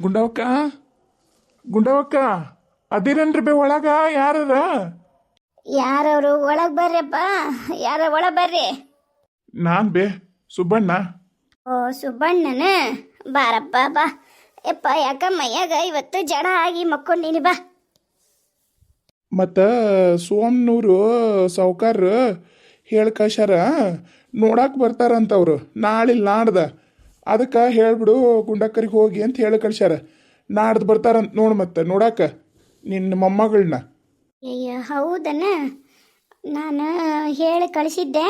ಗುಂಡವಕ್ಕ? ಗುಂಡವಕ್ಕ ಅದಿರನ್ರಿ ಬೇ ಒಳಗ? ಯಾರದ? ಯಾರವರು? ಒಳಗ್ ಬರ್ರಪ್ಪ. ಯಾರ ಒಳ ಬರ್ರಿ? ನಾನ್ ಬೇ ಸುಬ್ಬಣ್ಣ. ಓ ಸುಬ್ಬಣ್ಣನ? ಬಾರಪ್ಪ ಬಾ. ಯಪ್ಪ ಯಾಕ ಮೈಯಾಗ ಇವತ್ತು ಜಡ ಆಗಿ ಮಕ್ಕೊಂಡೀನಿ ಬಾ. ಮತ್ತ ಸೋಮ್ನೂರು ಸಾವುಕಾರ ಹೇಳ್ಕಶಾರ ನೋಡಾಕ್ ಬರ್ತಾರಂತವ್ರು. ನಾಳೆ ನಾಡ್ದ. ಅದಕ್ಕೆ ಹೇಳಿಬಿಡು ಗುಂಡಕ್ಕರಿಗೆ ಹೋಗಿ ಅಂತ ಹೇಳಿ ಕಳ್ಸ್ಯಾರ. ನಾಡ್ದು ಬರ್ತಾರಂತ ನೋಡು ಮತ್ತೆ, ನೋಡಾಕ ನಿನ್ನ ಮೊಮ್ಮಗಳನ್ನ ಅಯ್ಯ, ಹೌದನ? ನಾನು ಹೇಳಿ ಕಳಿಸಿದ್ದೆ.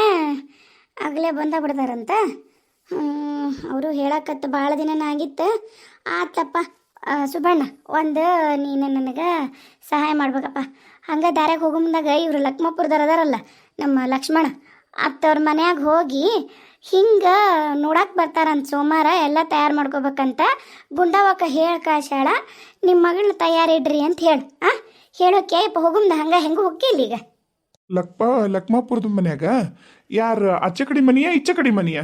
ಆಗಲೇ ಬಂದ ಬಿಡ್ತಾರಂತ ಅವರು ಹೇಳಕತ್ತ ಭಾಳ ದಿನ ಆಗಿತ್ತು. ಆತಪ್ಪ ಸುಬಣ್ಣ ಒಂದು ನೀನು ನನಗೆ ಸಹಾಯ ಮಾಡ್ಬೇಕಪ್ಪ. ಹಂಗೆ ದಾರ್ಯಾಗ ಹೋಗೋ ಮುಂದಾಗ ಇವರು ಲಕ್ಷ್ಮಪುರದವ್ರು ಅದಾರಲ್ಲ, ನಮ್ಮ ಲಕ್ಷ್ಮಣ, ಅತ್ತವ್ರ ಮನೆಯಾಗ ಹೋಗಿ ಹಿಂಗೆ ನೋಡಕ್ಕೆ ಬರ್ತಾರಂತ ಸೋಮವಾರ ಎಲ್ಲ ತಯಾರು ಮಾಡ್ಕೋಬೇಕಂತ ಗುಂಡವಕ್ಕ ಹೇಳಿ ಕಾಶಾಳ ನಿಮ್ಮ ಮಗಳನ್ನ ತಯಾರಿಡ್ರಿ ಅಂತ ಹೇಳು ಆ? ಹೇಳೋಕೆ ಹೋಗುಮ್ದ ಹಂಗೆ ಹೆಂಗೆ ಹೋಗಿಲ್ಲ ಈಗ? ಲಕ್ಪ ಲಕ್ಮಾಪುರದ ಮನ್ಯಾಗ ಯಾರು ಆಚೆ ಕಡೆ ಇಚ್ಚಕಡಿ ಈಚೆ ಕಡೆ ಮನಿಯ?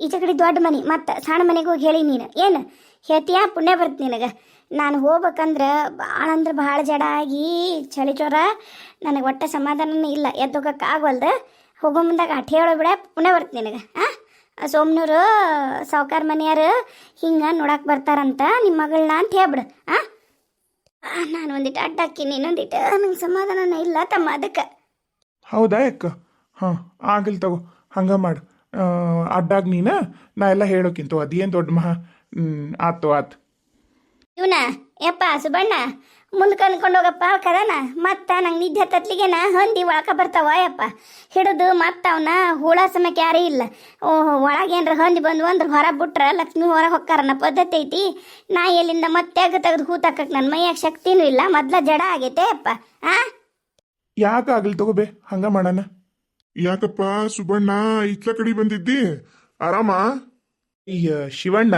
ಈಚೆ ಕಡೆ ದೊಡ್ಡ ಮನೆ ಮತ್ತೆ ಸಣ್ಣ ಮನೆಗೆ ಹೋಗಿ ಹೇಳಿ ನೀನು ಏನು? ಹೇಳ್ತೀಯಾ? ಪುಣ್ಯ ಬರ್ತ ನಿನಗೆ. ನಾನು ಹೋಗ್ಬೇಕಂದ್ರೆ ಭಾಳ ಅಂದ್ರೆ ಭಾಳ ಜಡ ಆಗಿ ಚಳಿ ಚೋರ ನನಗೆ ಒಟ್ಟ ಸಮಾಧಾನನೇ ಇಲ್ಲ ಎದ್ದೋಗಕ್ಕೆ ಆಗವಲ್ದು ಹೋಗೋ ಮುಂದಾಗ ಅಟ್ ಹೇಳೋ ಬಿಡ ಪುಣ್ಯ ಬರ್ತ ನಿನಗೆ ಹಾಂ ಸೋಮನೂರು ಸಾವುಕಾರ ಮನೆಯವರು ಹಿಂಗೆ ನೋಡಕ್ಕೆ ಬರ್ತಾರಂತ ನಿಮ್ಮ ಮಗಳನ್ನ ಅಂತ ಹೇಳ್ಬಿಡು ಆ? ನಾನು ಒಂದಿಟ್ಟು ಅಡ್ಡ ಹಾಕಿನಿ ಇನ್ನೊಂದಿಟ್ಟು ನಂಗೆ ಸಮಾಧಾನ ಇಲ್ಲ ತಮ್ಮ ಅದಕ್ಕೆ. ಹೌದಾ ಅಕ್ಕ ಹಾಂ ಆಗಲ್ ತಗೋ ಹಂಗ ಮಾಡು. ಅಡ್ಡಾಗ ನೀನ ನಾ ಎಲ್ಲ ಹೇಳೋಕ್ಕಿಂತ ಅದೇನು ದೊಡ್ಡ ಮಹಾ ಆತು ಆತು. ಇವನ? ಯಪ್ಪ ಸುಬಣ್ಣ ಮುಂದಕ್ಕೆ ಅನ್ಕೊಂಡು ಹೋಗಪ್ಪ ಕದನ? ಮತ್ತ ನಂಗೆ ನಿದ್ದೆ ತತ್ಲಿಗೆನ ಹಂದಿ ಒಳಕ ಬರ್ತಾವ ಯಪ್ಪ. ಹಿಡಿದು ಮತ್ತ ಅವನ ಹುಳ ಸಮಯಕ್ಕೆ ಯಾರೇ ಇಲ್ಲ. ಓಹ್ ಒಳಗೇನ್ರ ಹಂದಿ ಬಂದು ಅಂದ್ರೆ ಹೊರ ಬಿಟ್ರೆ ಲಕ್ಷ್ಮಿ ಹೊರ ಹೊಕ್ಕಾರನ್ನ ಪದ್ಧತಿ ಐತಿ. ನಾ ಎಲ್ಲಿಂದ ಮತ್ತೆ ತೆಗೆದು ಹೂತಾಕಕ್ಕೆ ನನ್ನ ಮೈಯಾಗ ಶಕ್ತಿನೂ ಇಲ್ಲ, ಮೊದ್ಲ ಜಡ ಆಗೈತೆ ಯಪ್ಪ. ಆ? ಯಾಕ ಆಗ್ಲಿ ತಗೋಬೇ ಹಂಗ ಮಾಡೋಣ. ಯಾಕಪ್ಪ ಸುಬಣ್ಣ, ಇತ್ಲ ಕಡೆ ಬಂದಿದ್ದಿ? ಆರಾಮ? ಅಯ್ಯ ಶಿವಣ್ಣ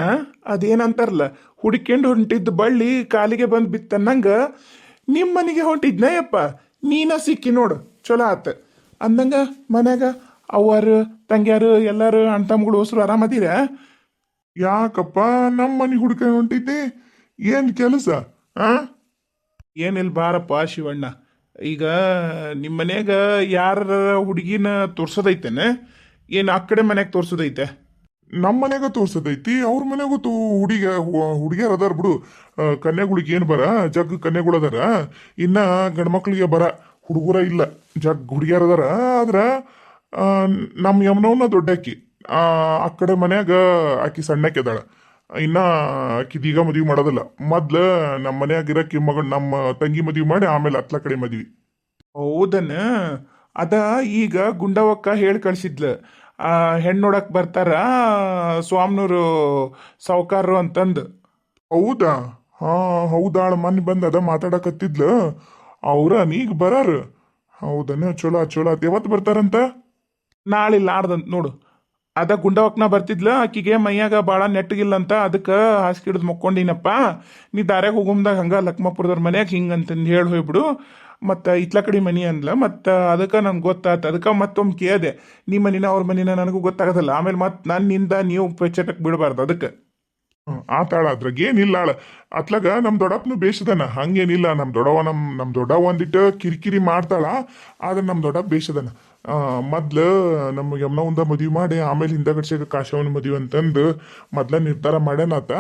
ಅದೇನಂತಾರಲ್ಲ ಹುಡುಕೊಂಡು ಹೊಂಟಿದ್ದ ಬಳ್ಳಿ ಕಾಲಿಗೆ ಬಂದು ಬಿತ್ತನ್ನಂಗ ನಿಮ್ಮ ಮನೆಗೆ ಹೊಂಟಿದ್ನಯ್ಯಪ್ಪ, ನೀನ ಸಿಕ್ಕಿ ನೋಡು, ಚಲೋ ಆತ. ಅಂದಂಗ ಮನ್ಯಾಗ ಅವ್ವರು ತಂಗ್ಯಾರು ಎಲ್ಲರೂ ಅಣ್ಣ ತಮ್ಮಗಳು ಹೊಸರು ಆರಾಮದೀರ ಯಾಕಪ್ಪ ನಮ್ಮ ಮನೆ ಹುಡುಕ ಹೊಂಟಿದ್ದೆ? ಏನ್ ಕೆಲಸ, ಆ? ಏನಿಲ್ಲ ಬಾರಪ್ಪ ಶಿವಣ್ಣ, ಈಗ ನಿಮ್ಮ ಮನ್ಯಾಗ ಯಾರ ಹುಡುಗಿನ ತೋರ್ಸೋದೈತೇನೆ? ಏನು ಆ ಕಡೆ ಮನೆಯಾಗ ತೋರ್ಸೋದೈತೆ? ನಮ್ಮ ಮನೆಗ ತೋರ್ಸದೈತಿ ಅವ್ರ ಮನೆಗೂ ತೋ ಹುಡುಗ ಹುಡುಗಿಯರ್ ಅದಾರ ಬಿಡು. ಕನ್ಯಾಗುಳಿಗೆ ಏನ್ ಬರ? ಜಗ್ ಕನ್ಯಾಗಳು ಅದಾರ? ಇನ್ನ ಗಂಡ್ಮಕ್ಳಿಗೆ ಬರ. ಹುಡುಗರ ಇಲ್ಲ. ಜಗ್ ಹುಡುಗಿಯರ್ ಅದಾರ? ಆದ್ರೆ ನಮ್ಮ ಯಮನವನ್ನ ದೊಡ್ಡಾಕಿ, ಆ ಕಡೆ ಮನ್ಯಾಗ ಆಕಿ ಸಣ್ಣಕ್ಕೆ ಅದಾಳ. ಇನ್ನ ಆಕಿದೀಗ ಮದ್ವಿ ಮಾಡೋದಿಲ್ಲ. ಮೊದ್ಲ ನಮ್ಮ ಮನ್ಯಾಗ ಇರಕ್ಕಿ ಮಗ ನಮ್ಮ ತಂಗಿ ಮದ್ವಿ ಮಾಡಿ ಆಮೇಲೆ ಅತ್ಲ ಕಡೆ ಮದ್ವಿ. ಹೌದನ? ಅದ ಈಗ ಗುಂಡವಕ್ಕ ಹೇಳಿ ಕಳ್ಸಿದ್ಲ. ಹೆಣ್ಣು ನೋಡಕ್ ಬರ್ತಾರ ಸ್ವಾಮ್ನೂರು ಸಾವ್ಕಾರರು ಅಂತಂದು. ಹೌದಾ? ಹಾ ಹೌದಾಳ ಮನ್ ಬಂದ ಅದ ಮಾತಾಡಕತ್ತಿದ್ಲ. ಅವ್ರ ನೀಗ್ ಬರಾರ. ಹೌದನ ಚಲೋ ಚಲೋ. ಯಾವತ್ ಬರ್ತಾರಂತ? ನಾಳೆ ಆಡ್ದಂತ ನೋಡು. ಅದ ಗುಂಡವಕ್ನ ಬರ್ತಿದ್ಲ, ಆಕಿಗೆ ಮೈಯಾಗ ಭಾಳ ನೆಟ್ಟಗಿಲ್ಲಂತ ಅದಕ್ಕೆ ಹಾಸಿಗೆ ಹಿಡಿದು ಮಕ್ಕೊಂಡಿನಪ್ಪ, ನೀ ದಾರ್ಯಾಗ ಹೋಗುಮ್ದಾಗ ಹಂಗೆ ಲಕ್ಮಾಪುರದವ್ರ ಮನ್ಯಾಗ ಹಿಂಗಂತಂದು ಹೇಳಿ ಹೋಯ್ಬಿಡು ಮತ್ತು ಇತ್ಲ ಕಡೆ ಮನಿ ಅಂದ್ಲ, ಮತ್ತು ಅದಕ್ಕೆ ನನ್ಗೆ ಗೊತ್ತಾತ, ಅದಕ್ಕೆ ಮತ್ತೊಮ್ಮೆ ಕೇಳಿದೆ ನಿಮ್ಮ ಮನಿನ ಅವ್ರ ಮನಿನ ನನಗೂ ಗೊತ್ತಾಗೋದಿಲ್ಲ, ಆಮೇಲೆ ಮತ್ತೆ ನನ್ನಿಂದ ನೀವು ಪೆಚ್ಚಟಕ್ಕೆ ಬಿಡಬಾರ್ದು ಅದಕ್ಕೆ. ಆತಾಳ ಅದ್ರಾಗ ಏನಿಲ್ಲ ಆಳ. ಅತ್ಲಾಗ ನಮ್ ದೊಡ್ಡಪ್ಪನು ಬೇಷದನ. ಹಂಗೇನಿಲ್ಲ, ನಮ್ ದೊಡ್ಡವ ನಮ್ ನಮ್ ದೊಡ್ಡವ ಒಂದಿಟ್ಟು ಕಿರಿಕಿರಿ ಮಾಡ್ತಾಳ, ಆದ್ರೆ ನಮ್ ದೊಡ್ಡಪ್ಪ ಬೇಷದನ. ಮೊದ್ಲು ನಮ್ಮ ಒಂದ ಮದ್ವಿ ಮಾಡಿ, ಆಮೇಲೆ ಹಿಂದಗಡ್ಸೆಗ ಕಾಶವನ ಮದುವೆ ಅಂತಂದು ಮೊದ್ಲ ನಿರ್ಧಾರ ಮಾಡ್ಯಾನಾತ.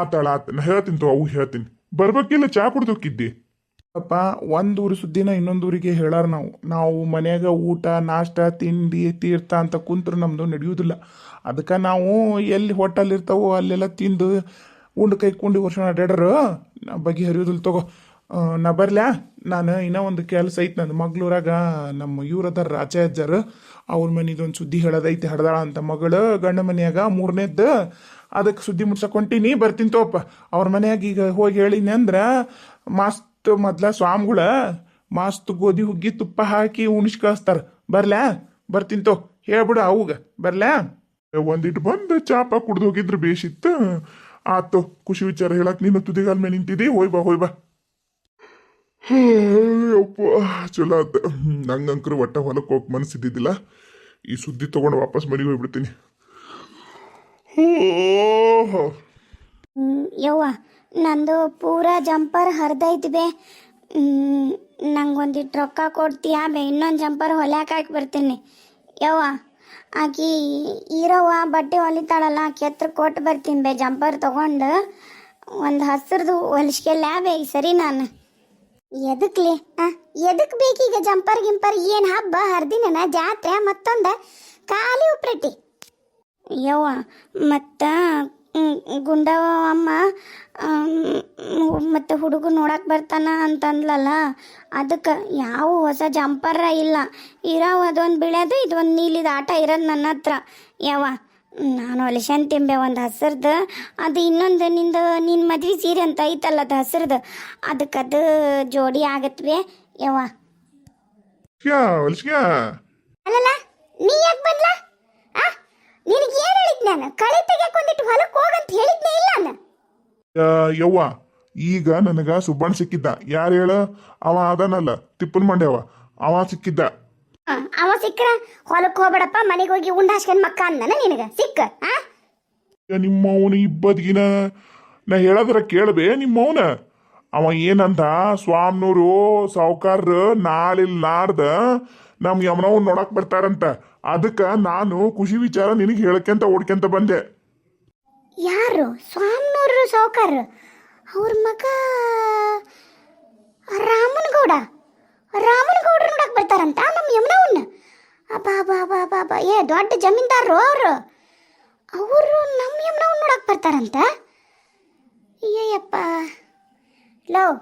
ಆತಾಳ ಆತ ನಾ ಹೇಳ್ತೀನಿ ತೋ, ಅವು ಹೇಳ್ತೀನಿ. ಬರ್ಬೇಕಿಲ್ಲ, ಚಾ ಕುಡ್ದೋಕಿದ್ದಿ? ಅಪ್ಪ, ಒಂದು ಊರು ಸುದ್ದಿನ ಇನ್ನೊಂದು ಊರಿಗೆ ಹೇಳಾರ ನಾವು. ನಾವು ಮನ್ಯಾಗ ಊಟ, ನಾಷ್ಟ, ತಿಂಡಿ, ತೀರ್ಥ ಅಂತ ಕುಂತ್ರು ನಮ್ಮದು ನಡೆಯುವುದಿಲ್ಲ ಅದಕ್ಕೆ ನಾವು ಎಲ್ಲಿ ಹೋಟೆಲ್ ಇರ್ತಾವೋ ಅಲ್ಲೆಲ್ಲ ತಿಂದು ಉಂಡು ಕೈ ಕುಂಡಿ ವರ್ಷ ನಾ ಬಗೆ ಹರಿಯೋದಿಲ್ಲ ತಗೋ. ನಾ ಬರ್ಲ್ಯಾ? ನಾನು ಇನ್ನೂ ಒಂದು ಕೆಲಸ ಐತೆ ನನ್ನ ಮಗಳೂರಾಗ ನಮ್ಮ ಇವ್ರು ಅದಾರ ರಾಜ ಅಜ್ಜಾರು ಅವ್ರ ಮನಿದೊಂದು ಸುದ್ದಿ ಹೇಳೋದೈತೆ, ಹಡ್ದಾಳ ಅಂತ ಮಗಳು ಗಂಡ ಮನೆಯಾಗ ಮೂರನೇದ್ದು. ಅದಕ್ಕೆ ಸುದ್ದಿ ಮುಟ್ಸಕ್ ಹೊಂಟೀನಿ ಬರ್ತೀನಿ ತೋಪ. ಅವ್ರ ಮನೆಯಾಗ ಈಗ ಹೋಗಿ ಹೇಳಿನಿ ಅಂದ್ರೆ, ಮಸ್ತ್ ಮೊದ್ಲ ಸ್ವಾಮಿಗಳ ಮಸ್ತ್ ಗೋಧಿ ಹುಗ್ಗಿ ತುಪ್ಪ ಹಾಕಿ ಉಣಿಸ್ಕಳಿಸ್ತಾರೆ ಬರ್ಲ್ಯಾ? ಬರ್ತೀನಿ ತೋ. ಹೇಳ್ಬಿಡು ಅವಾಗ ಬರ್ಲ್ಯಾ? ಒಂದಿಟ್ಟು ಬಂದು ಚಾಪ ಕುಡ್ದು ಹೋಗಿದ್ರು ಬೇಷಿತ್ತು. ಆತು, ಖುಷಿ ವಿಚಾರ ಹೇಳಕ್ ನೀನು ತುದಿಗಾಲ್ ಮೇಲೆ ನಿಂತಿದ್ದಿ ಹೋಯ್ ಬಾ ಹೋಯ್ ಬಾ. ಅಪ್ಪ, ಚಲೋ ಆತ. ನಂಗಂಕರು ಒಟ್ಟ ಹೊಲಕ್ಕೆ ಹೋಗಿ ಮನಸ್ಸಿದ್ದಿದ್ದಿಲ್ಲ ಈ ಸುದ್ದಿ ತಗೊಂಡು ವಾಪಸ್ ಮನೆಗೆ ಹೋಗ್ಬಿಡ್ತೀನಿ. ಯವ್ವ, ನಂದು ಪೂರ ಜಂಪರ್ ಹರಿದೈತಿವೆ ನಂಗೊಂದಿಟ್ಟು ರೊಕ್ಕ ಕೊಡ್ತೀಯ? ಬೇ ಇನ್ನೊಂದು ಜಂಪರ್ ಹೊಲ್ಯಾಕ ಹಾಕಿ ಬರ್ತೀನಿ. ಯವ್ವ ಆಕಿ ಈರವ್ವ ಬಟ್ಟೆ ಹೊಲಿತಾಳಲ್ಲ, ಆಕೆ ಹತ್ರ ಕೊಟ್ಟು ಬರ್ತೀನಿ ಬೇ, ಜಂಪರ್ ತಗೊಂಡು. ಒಂದು ಹಸ್ರದು ಹೊಲಿಸ್ಕೆಲ್ಲ ಬೇ ಸರಿ ನಾನು. ಎದಕ್ಲಿ ಹಾಂ ಎದಕ್ ಬೇಕೀಗ ಜಂಪರ್ ಗಿಂಪರ್? ಏನು ಹಬ್ಬ ಹರಿದಿನ ಜಾತ್ರೆ, ಮತ್ತೊಂದು? ಖಾಲಿ ಉಪ್ರಟ್ಟಿ ಯವ್ವ, ಮತ್ತು ಗುಂಡವ ಅಮ್ಮ ಮತ್ತು ಹುಡುಗ ನೋಡಕ್ಕೆ ಬರ್ತಾನ ಅಂತಂದ್ಲಲ್ಲ ಅದಕ್ಕೆ ಯಾವ ಹೊಸ ಜಂಪರ ಇಲ್ಲ. ಇರೋ ಅದೊಂದು ಬಿಳೋದು ಇದೊಂದು ನೀಲಿದ ಆಟ ಇರೋದು ನನ್ನ ಹತ್ರ. ಯಾವ ನಾನು ಹೊಲಿಸಂತಿಂಬೆ ಒಂದು ಹಸ್ರದ್ದು ಅದು ಇನ್ನೊಂದು ನಿಂದು ನಿನ್ನ ಮದ್ವೆ ಸೀರೆ ಅಂತ ಐತಲ್ಲ ಅದು ಹಸ್ರದ್ದು ಅದಕ್ಕೆ ಅದು ಜೋಡಿ ಆಗತ್ವೆ ಯಾವ ಅಲ್ಲಲ್ಲ ನೀ ಯಾಕೆ ಬಂದ್ಲ ಆ ನಿನಗೆ ಏನು ಹೇಳಿದ್ ನಾನು ಕಳೆ ತೆಗೆಕೊಂಡಿಟ್ಟು ಹೊಲಕ್ಕೆ ಹೋಗಂತ ಹೇಳಿದ್ನೇ ಇಲ್ಲ ನಾನು ಯವ್ವ ಈಗ ನನಗ ಸುಬ್ಬಣ್ಣ ಸಿಕ್ಕಿದ್ದ. ಯಾರು ಹೇಳ? ಅವ ಅದನಲ್ಲ ತಿಪ್ಪನ್ ಮಂಡ್ಯವ ಅವ. ಸಿಕ್ಕಿದ್ದ. ಅವ ಸಿಕ್ಕರ? ಹೊಲಕ್ಕೆ ಹೋಗ್ಬೇಡಪ್ಪ ಮನೆಗೆ ಹೋಗಿ ಉಂಡ ಹಾಸ್ಕೊಂಡ್ ಮಕ್ಕ ಅಂದನ ನಿನಗ? ಸಿಕ್ಕ ಆ? ಯಾ, ನಿಮ್ಮ ಅವನು ಇಬ್ಬದ್ಗಿನ. ನಾ ಹೇಳದ್ರ ಕೇಳಬೇ ನಿಮ್ಮ ಅವನ ಅವ ಏನಂದ ಸ್ವಾಮ್ನೂರು ಸಾವ್ಕಾರ್ರು ನಾಳಿಲ್ ನಾಡ್ದ ನಮ್ ಯಮನವನ್ ನೋಡಕ್ ಬರ್ತಾರಂತ. ಅದಕ್ಕೆ ನಾನು ಖುಷಿ ವಿಚಾರ ನಿನಗೆ ಹೇಳ್ಕೊಂತ ಓಡ್ಕೊಂತ ಬಂದೆ. ಯಾರು? ಸ್ವಾಮಿನವರು ಸಾವುಕಾರ? ಅವ್ರ ಮಗ ರಾಮನಗೌಡ. ರಾಮನಗೌಡ್ರು ನೋಡಕ್ ಬರ್ತಾರಂತ ನಮ್ಮ ಯಮನವನ್ನ ಅಬ್ಬಾ ಬಾ ಬಾ ಬಾ ಏ, ದೊಡ್ಡ ಜಮೀನ್ದಾರರು ಅವರು. ಅವರು ನಮ್ಮ ಯಮನವನ್ನ ನೋಡಕ್ ಬರ್ತಾರಂತ? ಅಯ್ಯಯ್ಯಪ್ಪ. ಲೋ,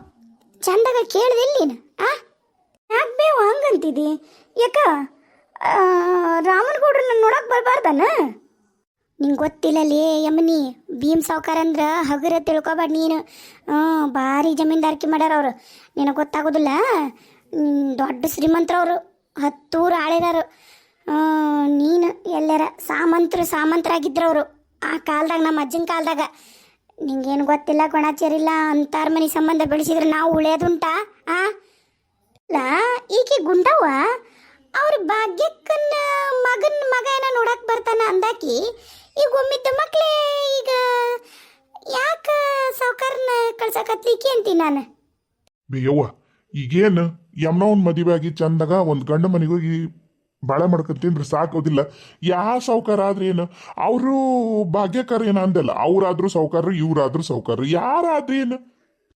ಚಂದಾಗ ಕೇಳ್ದಿಲ್ಲ ನೀನು, ಆ? ಯಾಕೆ ಬೇವು ಹಂಗಂತಿದಿ? ಯಾಕ? ರಾಮನಗೌಡ್ರನ್ನ ನೋಡಕ್ ಬರಬಾರ್ದನ? ನಿಂಗೆ ಗೊತ್ತಿಲ್ಲಲೇ ಯಮನಿ, ಭೀಮ್ ಸಾವ್ಕಾರ ಅಂದ್ರೆ ಹಗುರ ತಿಳ್ಕೊಬೇಡ ನೀನು. ಭಾರಿ ಜಮೀನ್ದಾರಿಕೆ ಮಾಡ್ಯಾರ ಅವರು. ನಿನಗೆ ಗೊತ್ತಾಗೋದಿಲ್ಲ? ದೊಡ್ಡ ಶ್ರೀಮಂತರವರು, ಹತ್ತೂರು ಆಳಿರೋರು. ನೀನು ಎಲ್ಲರ ಸಾಮಂತರು ಸಾಮಂತರಾಗಿದ್ರವರು ಆ ಕಾಲದಾಗ, ನಮ್ಮ ಅಜ್ಜನ ಕಾಲದಾಗ. ನಿಂಗೇನು ಗೊತ್ತಿಲ್ಲ ಗೊಣಾಚರಿಲ್ಲ ಅಂತಾರ ಮನೆ ಸಂಬಂಧ ಬೆಳೆಸಿದ್ರೆ ನಾವು ಉಳಿಯೋದುಂಟಾ? ಆ? ಇಲ್ಲ ಈಕೆ ಗುಂಡವ್ವ? ಅವ್ರ ಭಾಗ್ಯಕ್ಕನ್ನ ಮಗನ ಮಗ ಏನ ನೋಡಕ್ ಬರ್ತಾನ ಅಂದಾಕಿ ಈಗ ಒಮ್ಮಿದ್ದ ಮಕ್ಳೇ ಈಗ ಯಾಕ ಸಾವುಕಾರನ ಕಳ್ಸಕತ್ಲಿಕ್ಕೆ ಅಂತೀನಿ ನಾನು? ಬೇಯವ್ವ ಈಗೇನು ಯಮ್ನವನ್ ಮದುವೆ ಆಗಿ ಚಂದಾಗ ಒಂದು ಗಂಡ ಮನೆಗೆ ಹೋಗಿ ಬಾಳೆ ಮಾಡ್ಕೊಂಡ್ ತಿಂದ್ರೆ ಸಾಕೋದಿಲ್ಲ ಯಾ ಸಾವುಕಾರ ಆದ್ರೆ ಏನು? ಅವರು ಭಾಗ್ಯಕಾರ ಏನ ಅಂದಲ್ಲ ಅವ್ರಾದ್ರೂ ಸಾವುಕಾರರು ಇವ್ರಾದ್ರೂ ಸಾವುಕಾರರು ಯಾರಾದ್ರೂ ಏನು?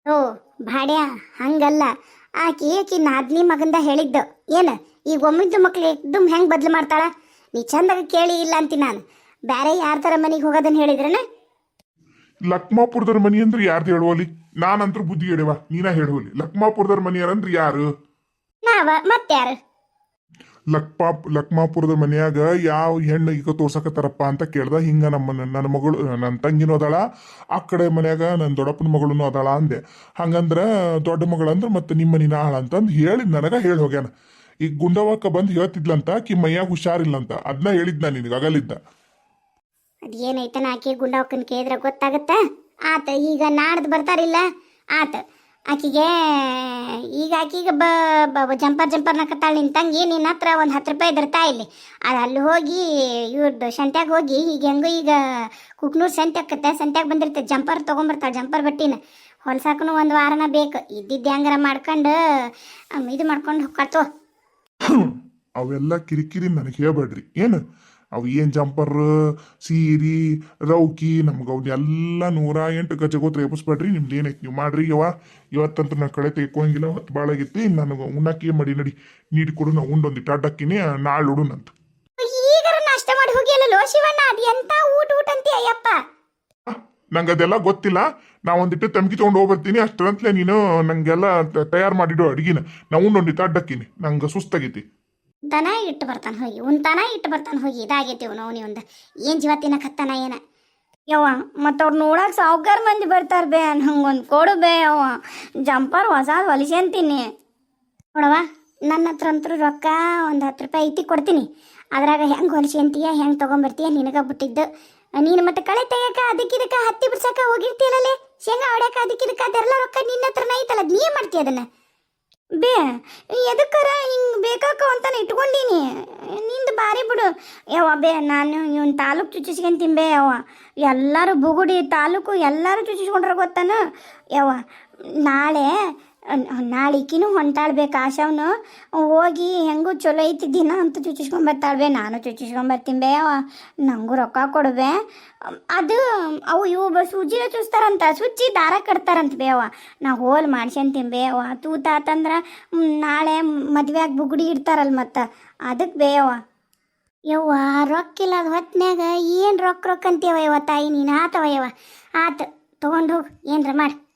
ಓ ಭಾಡ್ಯ ಹಂಗಲ್ಲ. ಆಕಿ ಆಕಿ ನಾದ್ನಿ ಮಗಂದ ಹೇಳಿದ್ದು. ಏನು ಈಗ ಒಮ್ಮಿದ್ದು ಮಕ್ಳು ಎಕ್ದಮ್ ಹೆಂಗ್ ಬದ್ಲು ಮಾಡ್ತಾಳ? ನೀ ಚಂದಾಗ ಕೇಳಿ ಇಲ್ಲ ಅಂತೀನಿ ನಾನು. ಬೇರೆ ಯಾರ ಥರ ಮನೆಗೆ ಹೋಗೋದನ್ನ ಹೇಳಿದ್ರನ? ಲಕ್ಮಾಪುರದವ್ರ ಮನಿ ಅಂದ್ರೆ ಯಾರ್ದು ಹೇಳುವಲ್ಲಿ? ನಾನಂತ್ರ ಬುದ್ಧಿ ಹೇಳುವ ನೀನ ಹೇಳುವಲ್ಲಿ. ಲಕ್ಮಾಪುರದವ್ರ ಮನಿಯಾರಂದ್ರೆ ಯಾರು? ನಾವ ಮತ್ಯಾರು ಲಕ್ಪಾ ಲಕ್ಮಾಪುರದ ಮನೆಯಾಗ ಯಾವ ಹೆಣ್ಣು ಈಗ ತೋರ್ಸಕತ್ತಾರಪ್ಪ ಅಂತ ಕೇಳ್ದ. ಹಿಂಗ ನಮ್ಮ ನನ್ನ ಮಗಳು, ನನ್ನ ತಂಗಿನೂ ಅದಾಳ, ಆ ಕಡೆ ಮನೆಯಾಗ ನನ್ನ ದೊಡ್ಡಪ್ಪನ ಮಗಳೂ ಅದಾಳ ಅಂದೆ. ಹಂಗಂದ್ರ ದೊಡ್ಡ ಮಗಳಂದ್ರ ಮತ್ತೆ ನಿಮ್ಮ ಮನಿನ ಆಳ ಅಂತಂದು ಹೇಳಿ ನನಗ ಹೇಳಿ ಹೋಗ್ಯಾನ. ಈಗ ಗುಂಡವಕ್ಕ ಬಂದು ಹೇಳ್ತಿದ್ಲಂತ ಕಿ ಮೈಯಾಗ ಹುಷಾರಿಲ್ಲಂತ. ಅದನ್ನ ಹೇಳಿದ್ನ ನಿನಗೆ ಅಗಲಿದ್ದ ಅದೇನೈತನ ಆಕೆ ಗುಂಡವಕ್ಕನ ಕೇಳಿದ್ರೆ ಗೊತ್ತಾಗತ್ತ? ಆತ ಈಗ ನಾಡ್ದು ಬರ್ತಾರಿಲ್ಲ. ಆತ ಆಕಿಗೆ, ಈಗ ಆಕಿಗೆ ಬ, ಬ- ಜಂಪರ್ ಜಂಪರ್ ನಕ್ಕತ್ತಾಳ ನಿನ್ ತಂಗಿ ನಿನ್ನ ಹತ್ರ ಒಂದು ಹತ್ತು ರೂಪಾಯಿ ದರ್ತಾ ಇಲ್ಲಿ. ಅದು ಅಲ್ಲಿ ಹೋಗಿ ಇವ್ರದ್ದು ಸಂತ್ಯಾಗ ಹೋಗಿ, ಈಗ ಹೆಂಗೋ ಈಗ ಕುಕ್ನೂರು ಸಂತ್ಯಾಕತ್ತೆ ಸಂತ್ಯಾಗ ಬಂದಿರ್ತೈತೆ, ಜಂಪರ್ ತೊಗೊಂಬರ್ತಾಳೆ, ಜಂಪರ್ ಬಟ್ಟಿನ. ಹೊಲ್ಸಾಕನು ಒಂದು ವಾರನ ಬೇಕು ಇದ್ದಿದ್ದು ಹೆಂಗಾರ ಮಾಡ್ಕೊಂಡು ಇದು ಮಾಡ್ಕೊಂಡು ಹೋಗ್ಕತ್ತೋ ಅವೆಲ್ಲ ಕಿರಿಕಿರಿ ನನಗೆ ಹೇಳ್ಬೇಡ್ರಿ. ಏನು? ಅವು ಏನು ಜಂಪರ್ ಸೀರಿ ರೌಕಿ ನಮ್ಗೆ ಅವನ್ನೆಲ್ಲ ನೂರ ಎಂಟು ಗಜಗೋತ್ರ ಎಪ್ಪಿಸ್ಬೇಡ್ರಿ ನಿಮ್ದು ಏನೈತಿ ನೀವು ಮಾಡ್ರಿ ಯವ್ವ. ಇವತ್ತಂತ ನಾ ಕಡೆ ತೆಕ್ಕೊಂಗಿಲ್ಲ ಹೊತ್ತು ಭಾಳ ಆಗೈತಿ ನನಗೆ ಉಣ್ಣಕ್ಕೆ ಮಾಡಿ ನಡಿ. ನೀಡಿ ಕೊಡು ನಾ ಉಂಡೊಂದು ಅಡ್ಡಕ್ಕಿನಿ ನಾಳೆ ಉಡುನಂತ ನಂಗೆ ಅದೆಲ್ಲ ಗೊತ್ತಿಲ್ಲ. ನಾ ಒಂದಿಟ್ಟು ತಮ್ಕಿ ತೊಗೊಂಡು ಹೋಗ್ಬರ್ತೀನಿ ಅಷ್ಟರಂತಲೇ ನೀನು ನಂಗೆಲ್ಲ ತಯಾರು ಮಾಡಿಡು ಅಡುಗೆನ. ನಾ ಉಂಡೊಂದಿಟ್ಟು ಅಡ್ಡಕ್ಕಿನಿ ನಂಗೆ ಸುಸ್ತಾಗೈತಿ. ದನ ಇಟ್ಟು ಬರ್ತಾನೆ ಹೋಗಿ ಉಂತಾನ ಇಟ್ಟು ಬರ್ತಾನೆ ಹೋಗಿ, ಇದಾಗೈತಿ ಅವನು ಅವನಿ ಒಂದು ಏನು ಜೀವ ತಿನ್ನಕತ್ತಾನ ಏನ? ಯವ್ವ, ಮತ್ತು ಅವ್ರು ನೋಡಕ್ಕೆ ಸಾವುಕಾರ ಮಂದಿ ಬರ್ತಾರೆ ಬೇ ಹಂಗೊಂದು ಕೊಡು ಬೇ ಅವ ಜಂಪರ್ ಹೊಸ ಹೊಲಿಸಿ ಅಂತೀನಿ ನೋಡವ್ವ, ನನ್ನ ಹತ್ರ ಅಂತೂ ರೊಕ್ಕ ಒಂದು ಹತ್ತು ರೂಪಾಯಿ ಐತಿ ಕೊಡ್ತೀನಿ. ಅದ್ರಾಗ ಹೆಂಗೆ ಹೊಲಿಸಿ ಹೆಂಗೆ ತೊಗೊಂಬರ್ತೀಯ ನಿನಗ ಬಿಟ್ಟಿದ್ದು. ನೀನು ಮತ್ತೆ ಕಳೆ ತೆಗಿಯಕ ಅದಕ್ಕೆ ಇದಕ್ಕೆ ಹತ್ತಿ ಬಿಡ್ಸಕ್ಕ ಹೋಗಿರ್ತೀಯಲ್ಲೇ ಶೇಂಗಾ ಹೊಡ್ಯಾಕ ಅದಕ್ಕೆ ಇದಕ್ಕೆ ಅದೆಲ್ಲ ರೊಕ್ಕ ನಿನ್ನ ಹತ್ರನ ಐತಲ್ಲ ನೀ ಮಾಡ್ತೀಯ ಅದನ್ನ? ಬೇ, ಎದಕ್ಕರ ಹಿಂಗೆ ಬೇಕಾಕ ಅಂತಾನೆ ಇಟ್ಕೊಂಡೀನಿ. ನಿಂದು ಬಾರಿ ಬಿಡು. ಯವ್ವ ಬೇ, ನಾನು ಇವನ್ ತಾಲೂಕು ಚುಚ್ಚಿಸ್ಕೊಂತೀನಿ ಬೇ ಯವ್ವ. ಎಲ್ಲರೂ ಬುಗುಡಿ ತಾಲೂಕು ಎಲ್ಲರೂ ಚುಚ್ಚಿಸ್ಕೊಂಡ್ರೆ ಗೊತ್ತಾನ? ಯವ್ವ, ನಾಳೆ ನಾಳಿಕಿನೂ ಹೊಂಟಾಳ್ಬೇಕು ಆಶಾವ್ನು. ಹೋಗಿ ಹೆಂಗೂ ಚಲೋ ಐತಿ ದಿನ ಅಂತ ಚುಚ್ಚಿಸ್ಕೊಂಬರ್ತಾಳ್ಬೆ ನಾನು ಚುಚ್ಚಿಸ್ಕೊಂಬರ್ತೀನಿ ಬೇ ಯವ್ವ ನಂಗೂ ರೊಕ್ಕ ಕೊಡುವೆ ಅದು ಅವು ಇವು ಸೂಜಿನ ಚುಚ್ತಾರಂತ ಸುಚ್ಚಿ ದಾರ ಕಟ್ತಾರಂತ ಬೇವ ನಾ ಹೋಲ್ ಮಾಡ್ಸ್ಯಂತೀನಿ ಬೇವ ತೂತ ಆತಂದ್ರೆ ನಾಳೆ ಮದುವೆಯಾಗಿ ಬುಗುಡಿ ಇಡ್ತಾರಲ್ಲ ಮತ್ತು ಅದಕ್ಕೆ ಬೇವ ಯವ್ವ, ರೊಕ್ಕಿಲ್ಲದ ಹೊತ್ನ್ಯಾಗ ಏನು ರೊಕ್ಕ ರೊಕ್ಕ ಅಂತೀವ ತಾಯಿ ನೀನು? ಆತವ ಯವ್ವ. ಆತು, ತೊಗೊಂಡು ಹೋಗಿ, ಏನರ ಮಾಡಿ.